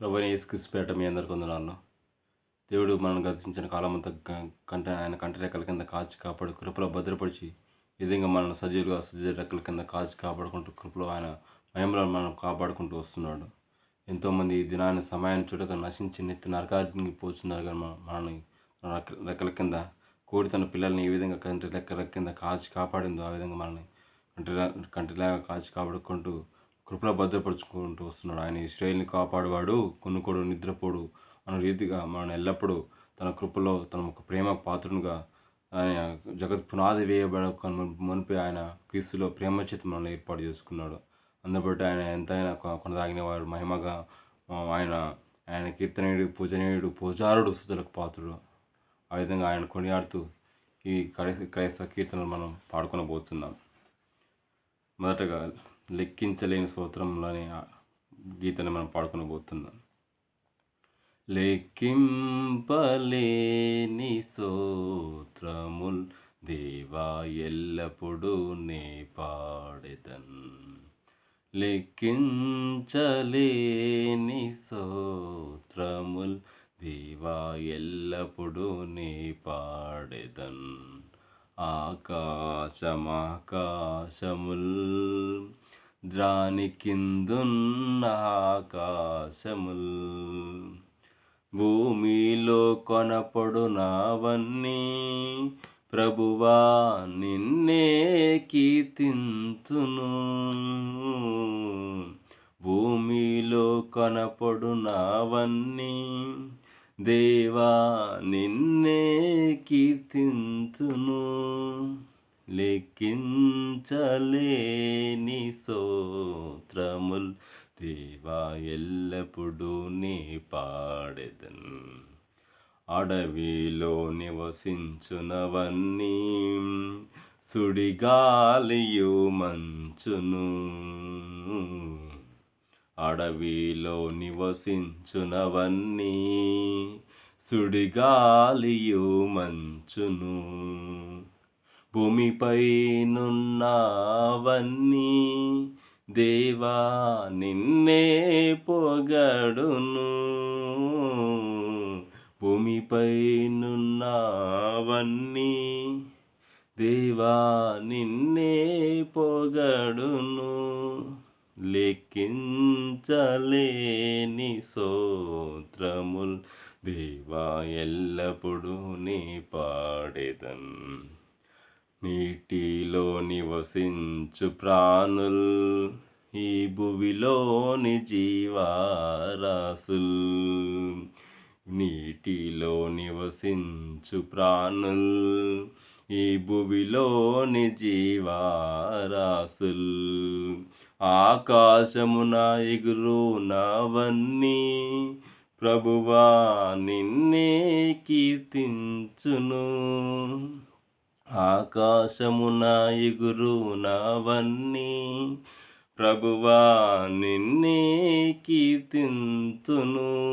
ప్రభుని యేసుక్రీస్తు మీ అందరికి వందనాలను దేవుడు మనం గతించిన కాలమంతా గ- కంట ఆయన కంటి రెక్కల కింద కాచి కాపాడు కృపలో భద్రపరిచి ఈ విధంగా మనల్ని సజీవులుగా సజీవ రెక్కల కింద కాచి కాపాడుకుంటూ కృపలో ఆయన మహిమలో మనం కాపాడుకుంటూ వస్తున్నాడు. ఎంతోమంది ఈ దినాన్ని సమయాన్ని చూడక నశించి నెత్తి నరకానికి పోతున్నారు కానీ మన- మనల్ని రెక్కల కింద కోడి తన పిల్లల్ని ఏ విధంగా కంటి రెక్కల కింద కాచి కాపాడిందో ఆ విధంగా మనల్ని కంటిలా కంటిలాగా కాచి కాపాడుకుంటూ కృపలో భద్రపరుచుకుంటూ వస్తున్నాడు. ఆయన ఇస్రాయిల్ని కాపాడువాడు కొనుకోడు నిద్రపోడు. అన్న రీతిగా మనం ఎల్లప్పుడూ తన కృపలో తన ఒక ప్రేమ పాత్రునిగా ఆయన జగత్ పునాది వేయబడ మునిపి ఆయన క్రీస్తులో ప్రేమ చేత మనల్ని ఏర్పాటు చేసుకున్నాడు. అందుబట్టి ఆయన ఎంతైనా కొ- కొనసాగిన వారు మహిమగా ఆయన ఆయన కీర్తనీయుడు పూజనీయుడు పూజారుడు సుతులకు పాత్రుడు. ఆ విధంగా ఆయన కొనియాడుతూ ఈ క్రైస్త క్రైస్తవ కీర్తనలు మనం పాడుకొనబోతున్నాం. మొదటగా లెక్కించలేని స్తోత్రంలోని గీతని మనం పాడుకొనబోతున్నాం లెక్కింపలేని సోత్రముల్ దేవా ఎల్లప్పుడూ నే పాడెదన్. లెక్కించలేని సోత్రముల్ దేవా ఎల్లప్పుడూ నే పాడెదన్. ఆకాశమాకాశముల్ ద్రాని కిందున్న ఆకాశముల్ భూమిలో కొనపడునవన్నీ ప్రభువా నిన్నే కీర్తింతును. భూమిలో కనపడునవన్నీ దేవా నిన్నే కీర్తింతును. లెక్కించలేని సోత్రముల్ దేవా ఎల్లప్పుడూ నీ పాడెదన్. అడవిలో నివసించునవన్నీ సుడిగాలియు మంచును. అడవిలో నివసించునవన్నీ సుడిగాలియు మంచును. భూమిపై నున్నవన్నీ దేవా నిన్నే పొగడును. భూమిపై నున్నవన్నీ దేవా నిన్నే పొగడును. లెక్కించలేని సోత్రముల్ దేవా ఎల్లప్పుడూ నీ పాడేదన్. నీటిలో నివసించు ప్రాణుల్ ఈ భువిలోని జీవారాసుల్ నీటిలో నివసించు ప్రాణుల్ ఈ భువిలోని జీవారాసుల్ ఆకాశమున ఎగురు నవన్నీ ప్రభువా నిన్నే కీర్తించును. ఆకాశమున ఎగురు నవన్నీ ప్రభువా నిన్నే కీర్తింతును.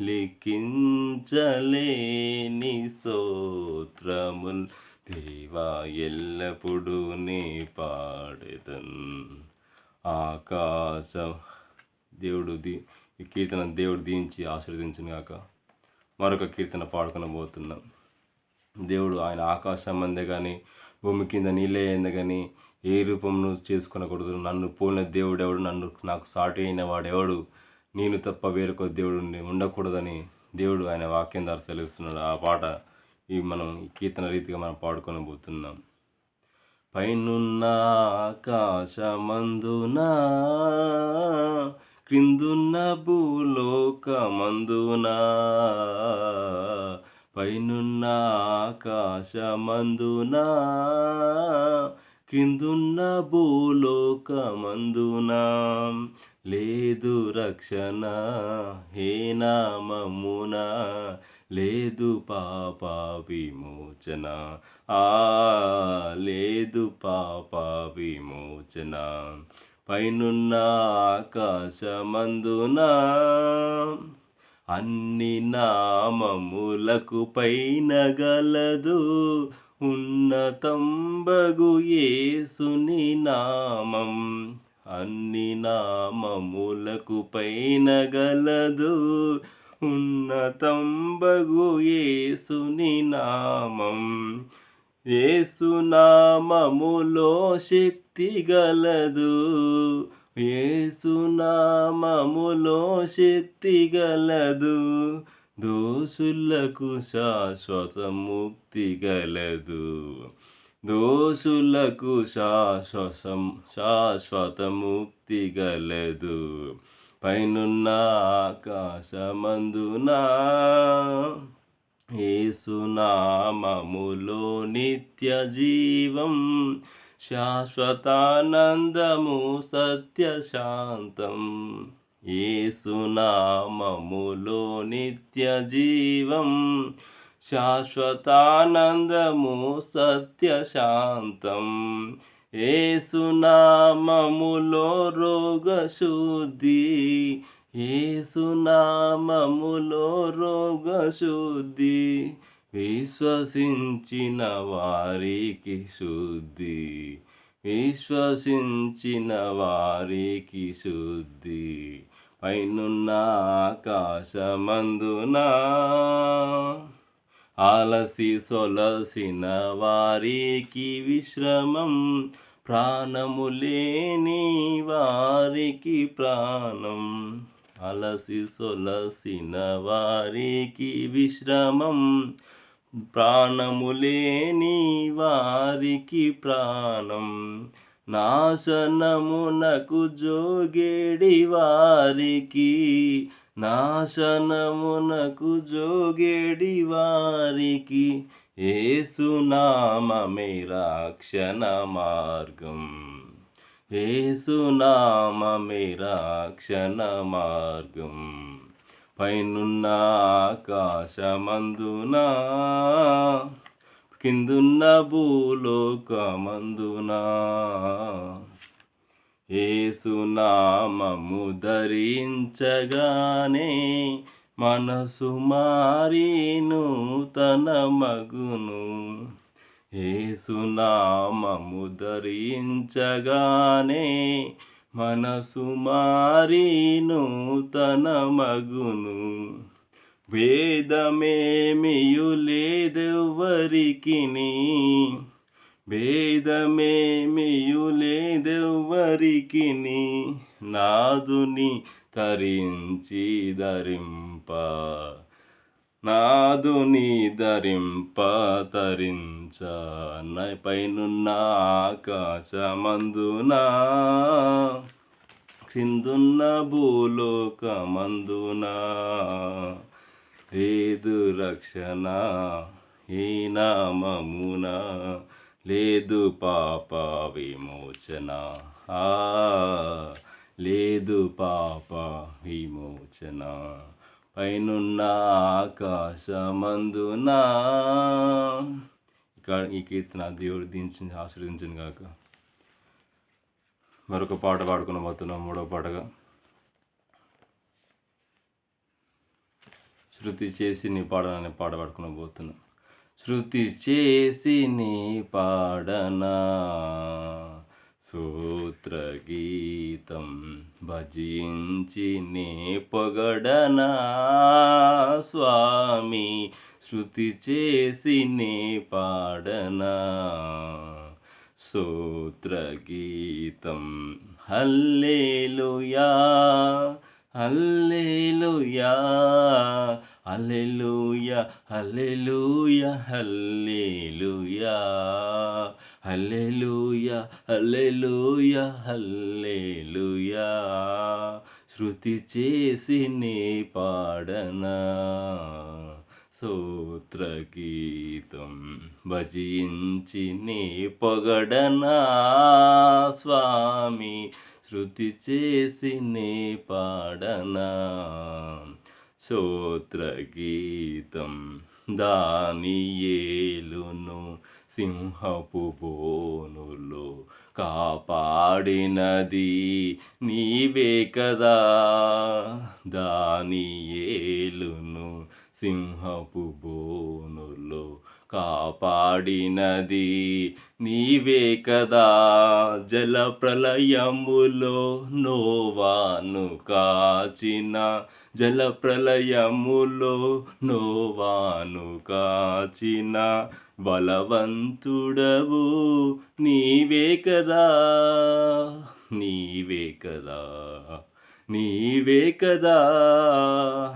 లిఖించలేని సోత్రముల్ దేవా ఎల్లప్పుడూ నీ పాడెదన్. ఆకాశం దేవుడు దీ ఈ కీర్తన దేవుడు దీంచి ఆశీర్వదించును మరొక కీర్తన పాడుకొనబోతున్నాం. దేవుడు ఆయన ఆకాశం అందే కానీ భూమి కింద నీళ్ళే అయింది కానీ ఏ రూపంను చేసుకొనకూడదు. నన్ను పోలిన దేవుడు ఎవడు? నన్ను నాకు సాటి అయిన వాడెవడు నేను తప్ప వేరొక దేవుడు ఉండకూడదని దేవుడు ఆయన వాక్యం ద్వారా సెలవిస్తున్నాడు. ఆ పాట ఈ మనం కీర్తన రీతిగా మనం పాడుకొని పోతున్నాం. పైనున్న ఆకాశమందున? క్రిందున్న భూలోకమందునా? పైనున్న ఆకాశమందున క్రిందున్న భూలోకమందున. లేదు రక్షణ హే నామమున లేదు పాప విమోచన ఆ లేదు పాప విమోచన పైనున్న ఆకాశమందున అన్ని నామములకు పైన గలదు. ఉన్నతంబగు ఏసుని నామం అన్ని నామములకు పైన గలదు. ఉన్నతంబగు ఏసుని నామం ఏసునామములో శక్తి గలదు. ఏసునామములో శక్తి గలదు. దోషులకు శాశ్వత ముక్తి గలదు. దోషులకు శాశ్వతం శాశ్వత ముక్తి గలదు. పైనున్న ఆకాశమందునా ఏసునామములో నిత్య జీవం శాశ్వతానందము సత్యశాంతం. ఏసునామములో నిత్య జీవం. శాశ్వతానందము సత్యశాంతం. ఏసునామములో రోగశుద్ధి. ఏసునామములో రోగశుద్ధి. విశ్వసించిన వారికి శుద్ధి. విశ్వసించిన వారికి శుద్ధి. పైనున్న ఆకాశమందున ఆలసి సొలసిన వారికి విశ్రమం. ప్రాణము లేని వారికి ప్రాణం. అలసి సొలసిన వారికి విశ్రమం. ప్రాణములేని వారికి ప్రాణం. నాశనమునకు జోగేడి వారికి. నాశనమునకు జోగేడి వారికి. ఏసునామే రక్షణ మార్గం. ఏసునామే రక్షణ మార్గం. పైనున్న ఆకాశమందునా కిందున్న భూలోకమందునా. ఏసునామము ధరించగానే మనసు మారి నూతన మగును. ఏసునామము ధరించగానే మనసు మారి తన మగును. భేదమేమియు లేదెవ్వరికిని. భేదమేమియు లేదెవ్వరికిని. నాదుని తరించి ధరింప. నాదుని ధరింప తరించ పైనున్న ఆకాశమందున. క్రిందున్న భూలోకమందున. లేదు రక్షణ ఈ నామమున. లేదు పాప విమోచన. ఆ లేదు పాప విమోచన. పైనున్న ఆకాశమందునా. ఇక్కడ ఈ కీర్తన దేవుడు దించింది ఆశీర్వదించను కాక మరొక పాట పాడుకున్న పోతున్నాం మూడవ పాటగా. శృతి చేసి నీ పాడనని పాట పాడుకున్న పోతున్నాం. శృతి చేసి నీ పాడనా? సూత్రగీతం భజించి నే పొగడనా? స్వామి శృతి చేసి నే పాడనా? సూత్రగీతం హల్లేలుయా హల్లేలుయా హల్లెలూయా హల్లెలూయా హల్లెలూయా. హల్లెలూయ హల్లెలూయ హల్లెలూయా. శృతి చేసి నీ పాడనా సూత్రగీతం భజించి నీ పొగడనా. స్వామి శృతి చేసి నీ పాడనా శోత్రగీతం దానియేలును సింహపు బోనులో కాపాడినది నీవే కదా. దానియేలును సింహపు బోనులో కాపాడినది నీవే కదా జల ప్రళయములో నోవాను కాచిన. జల ప్రళయములో నోవాను కాచిన. బలవంతుడవు నీవే కదా నీవే కదా నీవే కదా.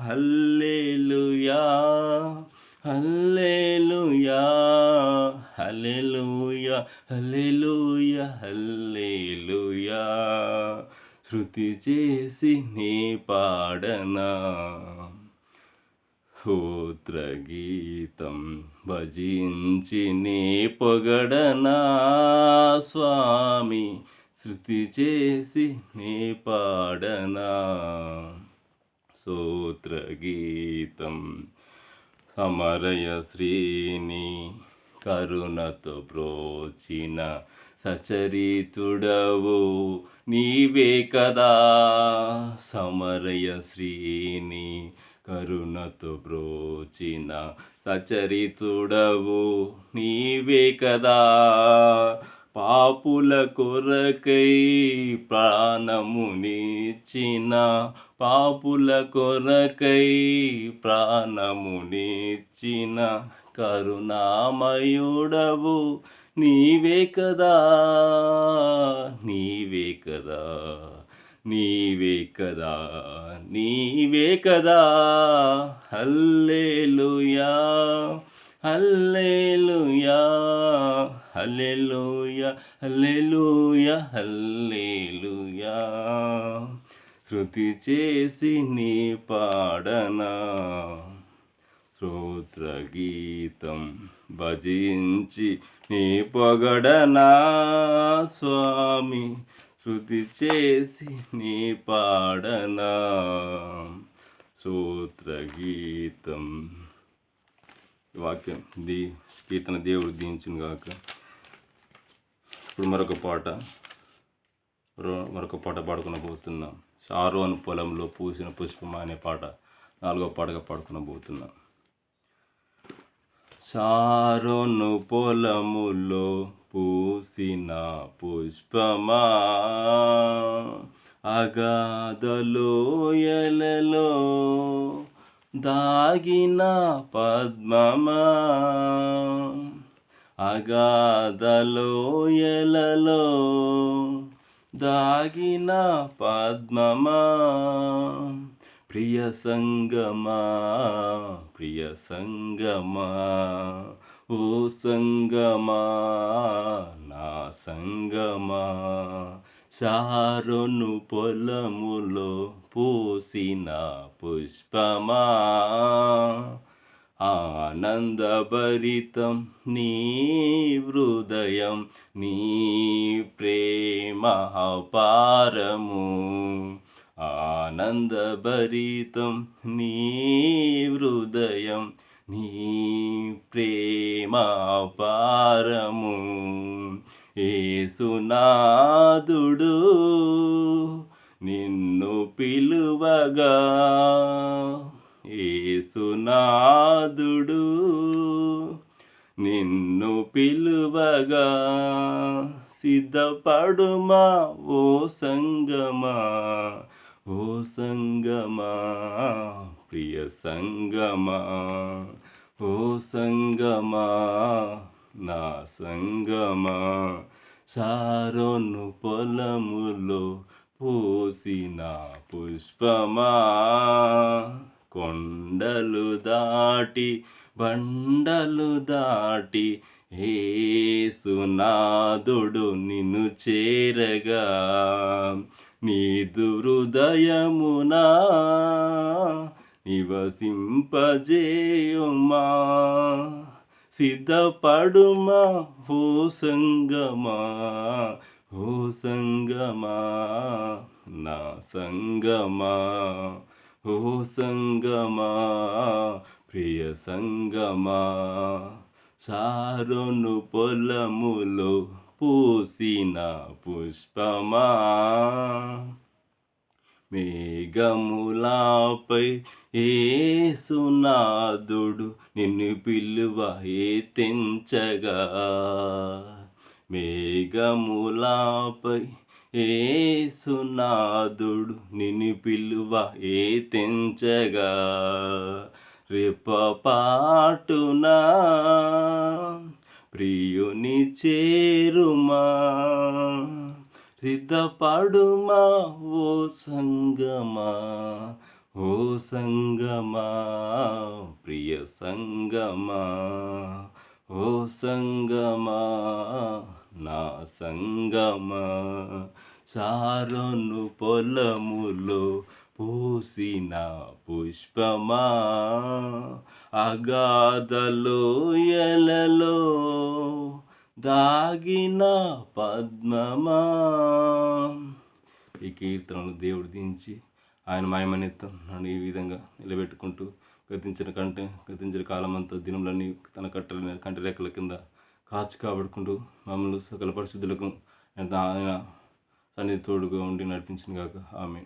హల్లేలుయా. హల్లెలూయా హల్లెలూయా హల్లెలూయా హల్లెలూయా. శృతి చేసి నీ పాడనా స్తోత్రగీతం భజించి నీ పొగడనా. స్వామి శృతి చేసి నీ పాడనా సూత్రగీతం సమరయ శ్రీని కరుణతో ప్రోచిన సచరితుడవు నీవే కదా. సమరయ శ్రీని కరుణతో ప్రోచిన సచరితుడవు నీవే కదా. పాపుల కొరకై ప్రాణమునిచ్చిన పాపుల కొరకై ప్రాణమునిచ్చిన కరుణామయుడవు నీవే కదా నీవే కదా నీవే కదా నీవే కదా. హల్లేలుయా హల్లేలుయా హల్లెలూయా హల్లెలూయా హల్లే శృతి చేసి నీ పాడనా. స్తోత్రగీతం భజించి నీ పొగడనా. స్వామి శృతి చేసి నీ పాడనా. సూత్రగీతం ఈ వాక్యం దీ కీర్తన దేవుడు దీంచును గాక. ఇప్పుడు మరొక పాట. మరొక పాట పాడుకున్న పోతున్నాం ఆరోను పొలంలో పూసిన పుష్పం అనే పాట నాలుగో పాటగా పాడుకున్న పోతున్నాం సారోను పొలములో పూసిన పుష్పమా? అగాధలోయలలో దాగిన పద్మమా? అగాధలోయలలో దాగిన పద్మమా? ప్రియ సంగమా? ప్రియ సంగమా? ఓ సంగమా నా సంగమా? సారొను పొలములో పోసిన పుష్పమా? ఆనందభరితం నీ హృదయం నీ ప్రేమ అపారము. ఆనందభరితం నీ హృదయం నీ ప్రేమ అపారము. ఏసునాదుడు నిన్ను పిలువగా ఏసునాదుడు నిన్ను పిలువగా సిద్ధపడుమా ఓ సంగమా ఓ సంగమా ప్రియ సంగమా ఓ సంగమా నా సంగమా సారోను పొలములో పూసిన పుష్పమా. కొండలు దాటి బండలు దాటి ఏసునాదుడు నిన్ను చేరగా. నీదు హృదయమునా నివసింపజేయుమా. సిద్ధపడుమా ఓ సంగమా ఓ సంగమా నా సంగమా. ఓ సంగమా ప్రియ సంగమా చారును పొలములో పూసిన పుష్పమా. మేఘములాపై ఏసునాదుడు నిన్ను పిలువ ఏ తెంచగా మేఘములాపై ఏసునాథుడు నిన్ను పిలువ ఏ తెంచగా? రెప్పపాటునా ప్రియుని చేరుమా? సిద్ధపడుమా ఓ సంగమా? ఓ సంగమా? ప్రియ సంగమా? ఓ సంగమా? నా సంగమా. సారను పొలములో పూసిన పుష్పమా. అగాధలోయలలో దాగిన పద్మమా. ఈ కీర్తనలు దేవుడు దించి ఆయన మాయమనిత్తం నన్ను ఈ విధంగా నిలబెట్టుకుంటూ గతించిన కంటే గతించిన కాలమంతా దినములన్నీ తన కట్టెల కంటి రెక్కల కింద కాచి కాబడుకుంటూ మమ్మల్ని సకల పరిశుద్ధులకు ఆయన సన్నిధి తోడుగా ఉండి నడిపించిన గాక. ఆమె